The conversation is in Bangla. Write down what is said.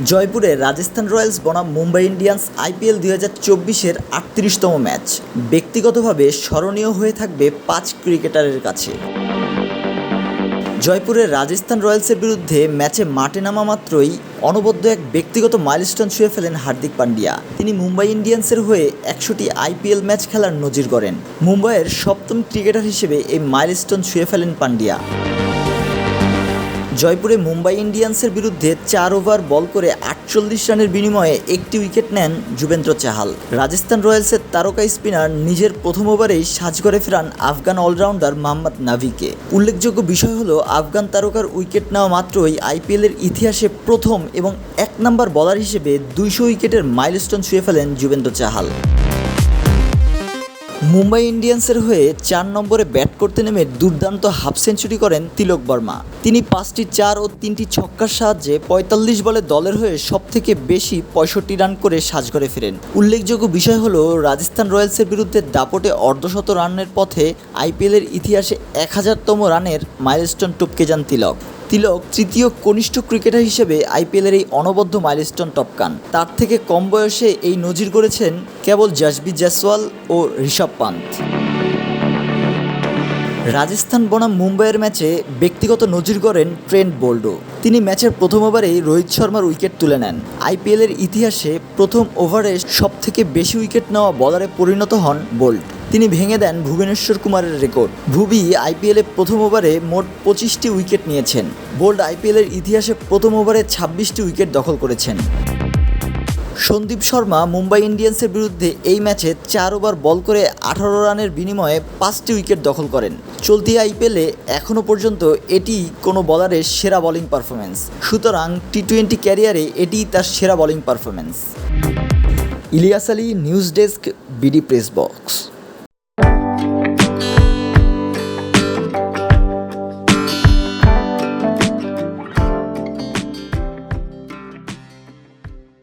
জয়পুরে রাজস্থান রয়্যালস বনাম মুম্বাই ইন্ডিয়ান্স আইপিএল দুই হাজার চব্বিশের আটত্রিশতম ম্যাচ। ব্যক্তিগতভাবে স্মরণীয় হয়ে থাকবে পাঁচ ক্রিকেটারের কাছে। জয়পুরের রাজস্থান রয়্যালসের বিরুদ্ধে ম্যাচে মাঠে নামা মাত্রই অনবদ্য এক ব্যক্তিগত মাইলস্টোন ছুঁয়ে ফেলেন হার্দিক পান্ডিয়া। তিনি মুম্বাই ইন্ডিয়ান্সের হয়ে একশোটি আইপিএল ম্যাচ খেলার নজির গড়েন। মুম্বাইয়ের সপ্তম ক্রিকেটার হিসেবে এই মাইলস্টোন ছুঁয়ে ফেলেন পান্ডিয়া। জয়পুরে মুম্বাই ইন্ডিয়ান্সের বিরুদ্ধে চার ওভার বল করে আটচল্লিশ রানের বিনিময়ে একটি উইকেট নেন যুবেন্দ্র চাহাল। রাজস্থান রয়্যালসের তারকা স্পিনার নিজের প্রথম ওভারেই সাজঘরে ফেরান আফগান অলরাউন্ডার মোহাম্মদ নাভিকে। উল্লেখযোগ্য বিষয় হলো, আফগান তারকার উইকেট নেওয়া মাত্রই আইপিএলের ইতিহাসে প্রথম এবং এক নম্বর বলার হিসেবে দুইশো উইকেটের মাইলস্টোন ছুঁয়ে ফেলেন যুবেন্দ্র চাহাল। মুম্বাই ইন্ডিয়ান্সের হয়ে চার নম্বরে ব্যাট করতে নেমে দুর্দান্ত হাফ সেঞ্চুরি করেন তিলক বর্মা। তিনি পাঁচটি চার ও তিনটি ছক্কার সাহায্যে পঁয়তাল্লিশ বলে দলের হয়ে সবথেকে বেশি পঁয়ষট্টি রান করে সাজ সাজঘরে ফেরেন। উল্লেখযোগ্য বিষয় হল, রাজস্থান রয়্যালসের বিরুদ্ধে দাপটে অর্ধশত রানের পথে আইপিএলের ইতিহাসে এক হাজারতম রানের মাইলস্টোন টপকে যান তিলক। তিলক তৃতীয় কনিষ্ঠ ক্রিকেটার হিসেবে আইপিএলের এই অনবদ্য মাইলস্টোন টপকান। তার থেকে কম বয়সে এই নজির গড়েছেন কেবল জাসবি জয়সওয়াল ও ঋষভ পান্ত রাজস্থান বনাম মুম্বাইয়ের ম্যাচে ব্যক্তিগত নজির গড়েন ট্রেন্ট বোল্ডো। তিনি ম্যাচের প্রথম ওভারেই রোহিত শর্মার উইকেট তুলে নেন। আইপিএলের ইতিহাসে প্রথম ওভারে সবথেকে বেশি উইকেট নেওয়া বলারে পরিণত হন বোল্ট তিনি ভেঙে দেন ভুবনেশ্বর কুমারের রেকর্ড। ভুবি আইপিএলে প্রথম ওভারে মোট পঁচিশটি উইকেট নিয়েছেন। বোল্ড আইপিএলের ইতিহাসে প্রথম ওভারে ছাব্বিশটি উইকেট দখল করেছেন। সন্দীপ শর্মা মুম্বাই ইন্ডিয়ান্সের বিরুদ্ধে এই ম্যাচে চার ওভার বল করে আঠারো রানের বিনিময়ে পাঁচটি উইকেট দখল করেন। চলতি আইপিএলে এখনও পর্যন্ত এটি কোনো বলারের সেরা বলিং পারফরমেন্স সুতরাং টি টোয়েন্টি ক্যারিয়ারে এটি তার সেরা bowling performance Ilias Ali, news desk, BD press box.